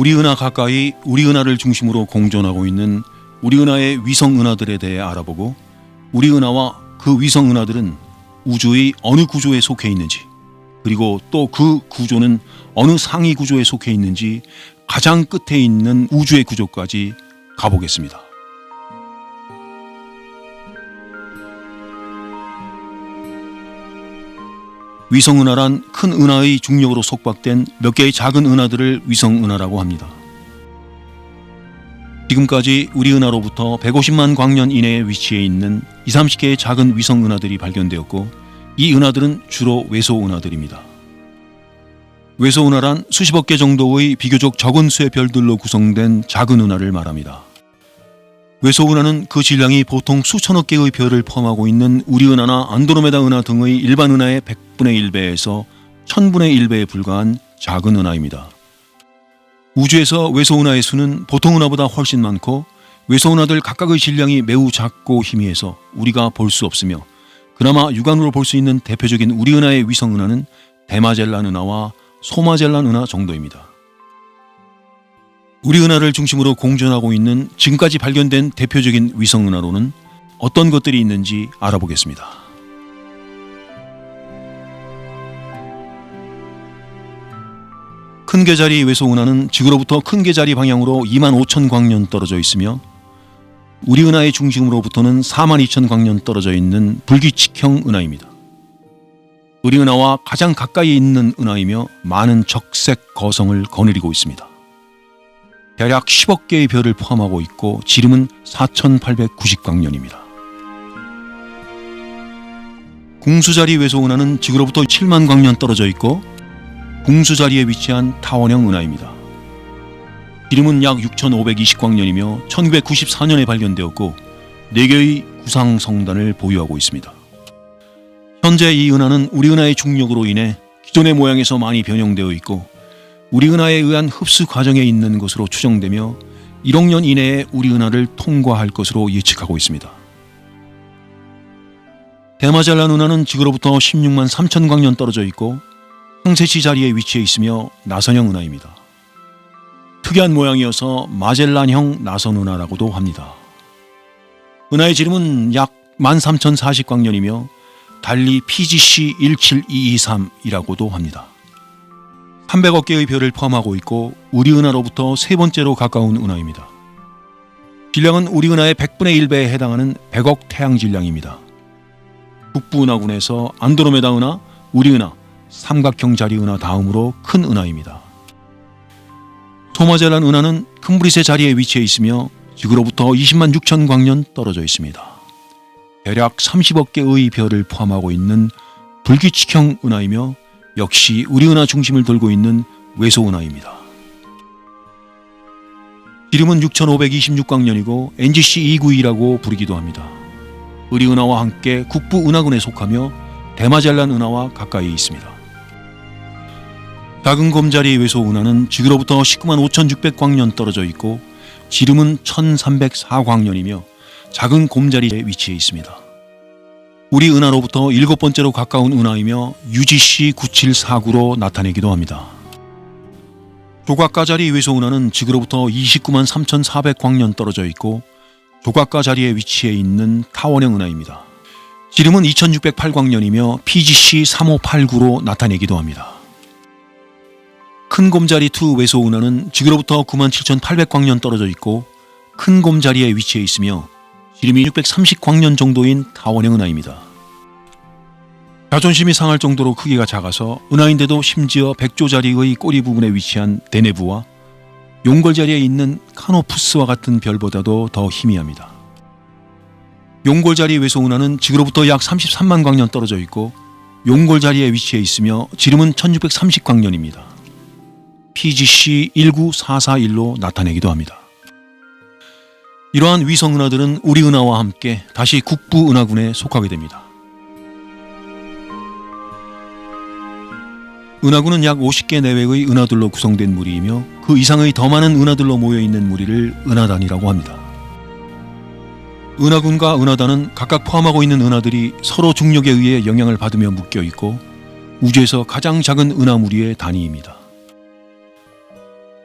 우리 은하 가까이 우리 은하를 중심으로 공존하고 있는 우리 은하의 위성 은하들에 대해 알아보고 우리 은하와 그 위성 은하들은 우주의 어느 구조에 속해 있는지 그리고 또 그 구조는 어느 상위 구조에 속해 있는지 가장 끝에 있는 우주의 구조까지 가보겠습니다. 위성 은하란 큰 은하의 중력으로 속박된 몇 개의 작은 은하들을 위성 은하라고 합니다. 지금까지 우리 은하로부터 150만 광년 이내에 위치해 있는 2, 30개의 작은 위성 은하들이 발견되었고 이 은하들은 주로 외소 은하들입니다. 외소 은하란 수십억 개 정도의 비교적 적은 수의 별들로 구성된 작은 은하를 말합니다. 외소 은하는 그 질량이 보통 수천억 개의 별을 포함하고 있는 우리 은하나 안드로메다 은하 등의 일반 은하의 100분의 1배에서 1000분의 1배에 불과한 작은 은하입니다. 우주에서 외소 은하의 수는 보통 은하보다 훨씬 많고 외소 은하들 각각의 질량이 매우 작고 희미해서 우리가 볼 수 없으며 그나마 육안으로 볼 수 있는 대표적인 우리 은하의 위성 은하는 대마젤란 은하와 소마젤란 은하 정도입니다. 우리 은하를 중심으로 공존하고 있는 지금까지 발견된 대표적인 위성 은하로는 어떤 것들이 있는지 알아보겠습니다. 큰 계자리 외소 은하는 지구로부터 큰 계자리 방향으로 2만 5천 광년 떨어져 있으며 우리 은하의 중심으로부터는 4만 2천 광년 떨어져 있는 불규칙형 은하입니다. 우리 은하와 가장 가까이 있는 은하이며 많은 적색 거성을 거느리고 있습니다. 대략 10억 개의 별을 포함하고 있고 지름은 4,890광년입니다. 궁수자리 외소 은하는 지구로부터 7만 광년 떨어져 있고 궁수자리에 위치한 타원형 은하입니다. 지름은 약 6,520광년이며 1994년에 발견되었고 4개의 구상 성단을 보유하고 있습니다. 현재 이 은하는 우리 은하의 중력으로 인해 기존의 모양에서 많이 변형되어 있고 우리 은하에 의한 흡수 과정에 있는 것으로 추정되며 1억 년 이내에 우리 은하를 통과할 것으로 예측하고 있습니다. 대마젤란 은하는 지구로부터 16만 3천 광년 떨어져 있고 항세시 자리에 위치해 있으며 나선형 은하입니다. 특이한 모양이어서 마젤란형 나선 은하라고도 합니다. 은하의 지름은 약 13,040광년이며 달리 PGC 17223이라고도 합니다. 300억 개의 별을 포함하고 있고 우리 은하로부터 세 번째로 가까운 은하입니다. 질량은 우리 은하의 100분의 1배에 해당하는 100억 태양 질량입니다. 북부 은하군에서 안드로메다 은하, 우리 은하, 삼각형 자리 은하 다음으로 큰 은하입니다. 소마젤란 은하는 큰 브릿의 자리에 위치해 있으며 지구로부터 20만 6천 광년 떨어져 있습니다. 대략 30억 개의 별을 포함하고 있는 불규칙형 은하이며 역시 우리 은하 중심을 돌고 있는 외소 은하입니다. 지름은 6,526광년이고 NGC 292라고 부르기도 합니다. 우리 은하와 함께 국부 은하군에 속하며 대마젤란 은하와 가까이 있습니다. 작은 곰자리 외소 은하는 지구로부터 19만 5,600광년 떨어져 있고 지름은 1,304광년이며 작은 곰자리에 위치해 있습니다. 우리 은하로부터 일곱 번째로 가까운 은하이며 UGC 9749로 나타내기도 합니다. 조각가 자리 외소 은하는 지구로부터 29만 3,400광년 떨어져 있고 조각가 자리에 위치해 있는 타원형 은하입니다. 지름은 2608광년이며 PGC 3589로 나타내기도 합니다. 큰 곰자리 2 외소 은하는 지구로부터 9만 7800광년 떨어져 있고 큰 곰자리에 위치해 있으며 지름이 630광년 정도인 타원형 은하입니다. 자존심이 상할 정도로 크기가 작아서 은하인데도 심지어 백조자리의 꼬리 부분에 위치한 대내부와 용골 자리에 있는 카노푸스와 같은 별보다도 더 희미합니다. 용골 자리 외소 은하는 지구로부터 약 33만 광년 떨어져 있고 용골 자리에 위치해 있으며 지름은 1630광년입니다. PGC 19441로 나타내기도 합니다. 이러한 위성 은하들은 우리 은하와 함께 다시 국부 은하군에 속하게 됩니다. 은하군은 약 50개 내외의 은하들로 구성된 무리이며 그 이상의 더 많은 은하들로 모여 있는 무리를 은하단이라고 합니다. 은하군과 은하단은 각각 포함하고 있는 은하들이 서로 중력에 의해 영향을 받으며 묶여 있고 우주에서 가장 작은 은하 무리의 단위입니다.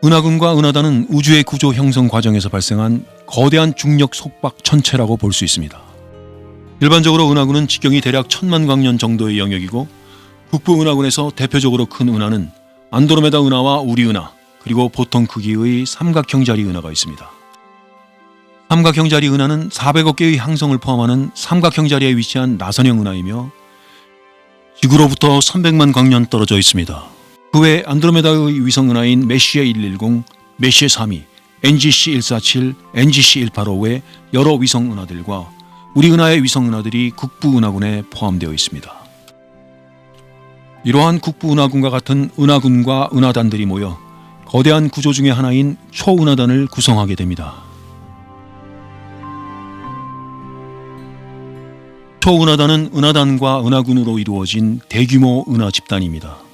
은하군과 은하단은 우주의 구조 형성 과정에서 발생한 거대한 중력 속박 천체라고 볼 수 있습니다. 일반적으로 은하군은 지경이 대략 천만 광년 정도의 영역이고 북부 은하군에서 대표적으로 큰 은하는 안드로메다 은하와 우리 은하 그리고 보통 크기의 삼각형 자리 은하가 있습니다. 삼각형 자리 은하는 400억 개의 항성을 포함하는 삼각형 자리에 위치한 나선형 은하이며 지구로부터 300만 광년 떨어져 있습니다. 그 외 안드로메다의 위성 은하인 메시에 110, 메시에 32, NGC 147, NGC 185외 여러 위성 은하들과 우리 은하의 위성 은하들이 국부 은하군에 포함되어 있습니다. 이러한 국부 은하군과 같은 은하군과 은하단들이 모여 거대한 구조 중의 하나인 초은하단을 구성하게 됩니다. 초은하단은 은하단과 은하군으로 이루어진 대규모 은하 집단입니다.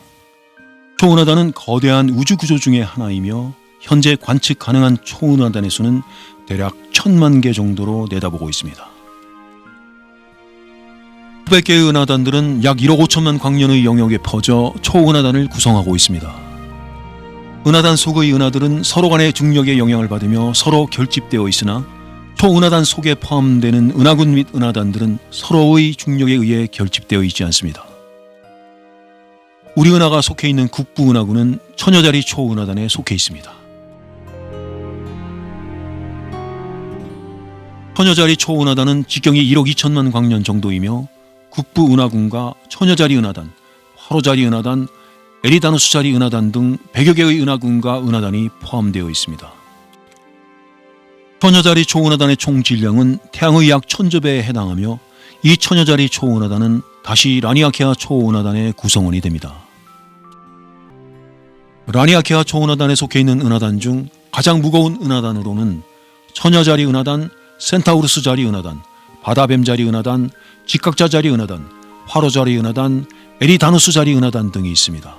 초은하단은 거대한 우주 구조 중의 하나이며 현재 관측 가능한 초은하단의 수는 대략 천만 개 정도로 내다보고 있습니다. 수백 개의 은하단들은 약 1억 5천만 광년의 영역에 퍼져 초은하단을 구성하고 있습니다. 은하단 속의 은하들은 서로 간의 중력의 영향을 받으며 서로 결집되어 있으나 초은하단 속에 포함되는 은하군 및 은하단들은 서로의 중력에 의해 결집되어 있지 않습니다. 우리 은하가 속해 있는 국부 은하군은 천여자리 초은하단에 속해 있습니다. 천여자리 초은하단은 지경이 1억 2천만 광년 정도이며 국부 은하군과 천여자리 은하단, 화로자리 은하단, 에리다누스 자리 은하단 등 100여 개의 은하군과 은하단이 포함되어 있습니다. 천여자리 초은하단의 총 질량은 태양의 약 천조배에 해당하며 이 천여자리 초은하단은 다시 라니아케아 초은하단의 구성원이 됩니다. 라니아케아 초은하단에 속해 있는 은하단 중 가장 무거운 은하단으로는 천여자리 은하단, 센타우루스 자리 은하단, 바다뱀 자리 은하단, 직각자 자리 은하단, 화로 자리 은하단, 에리다누스 자리 은하단 등이 있습니다.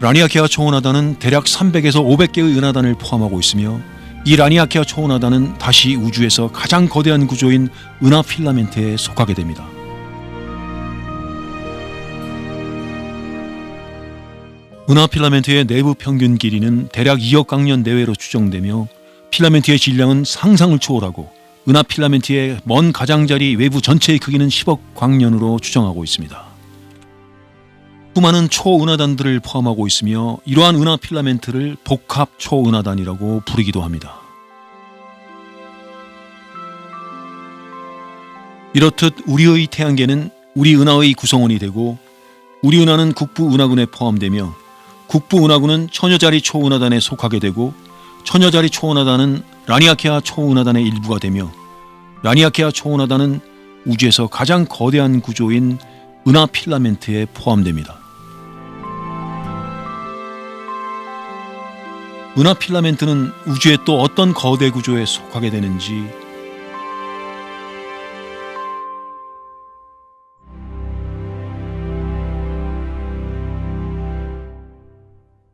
라니아케아 초은하단은 대략 300에서 500개의 은하단을 포함하고 있으며 이 라니아케아 초은하단은 다시 우주에서 가장 거대한 구조인 은하 필라멘트에 속하게 됩니다. 은하 필라멘트의 내부 평균 길이는 대략 2억 광년 내외로 추정되며 필라멘트의 질량은 상상을 초월하고 은하 필라멘트의 먼 가장자리 외부 전체의 크기는 10억 광년으로 추정하고 있습니다. 수많은 초은하단들을 포함하고 있으며 이러한 은하 필라멘트를 복합 초은하단이라고 부르기도 합니다. 이렇듯 우리의 태양계는 우리 은하의 구성원이 되고 우리 은하는 국부 은하군에 포함되며 국부 은하군은 천여자리 초은하단에 속하게 되고 천여자리 초은하단은 라니아케아 초은하단의 일부가 되며 라니아케아 초은하단은 우주에서 가장 거대한 구조인 은하 필라멘트에 포함됩니다. 은하 필라멘트는 우주의 또 어떤 거대 구조에 속하게 되는지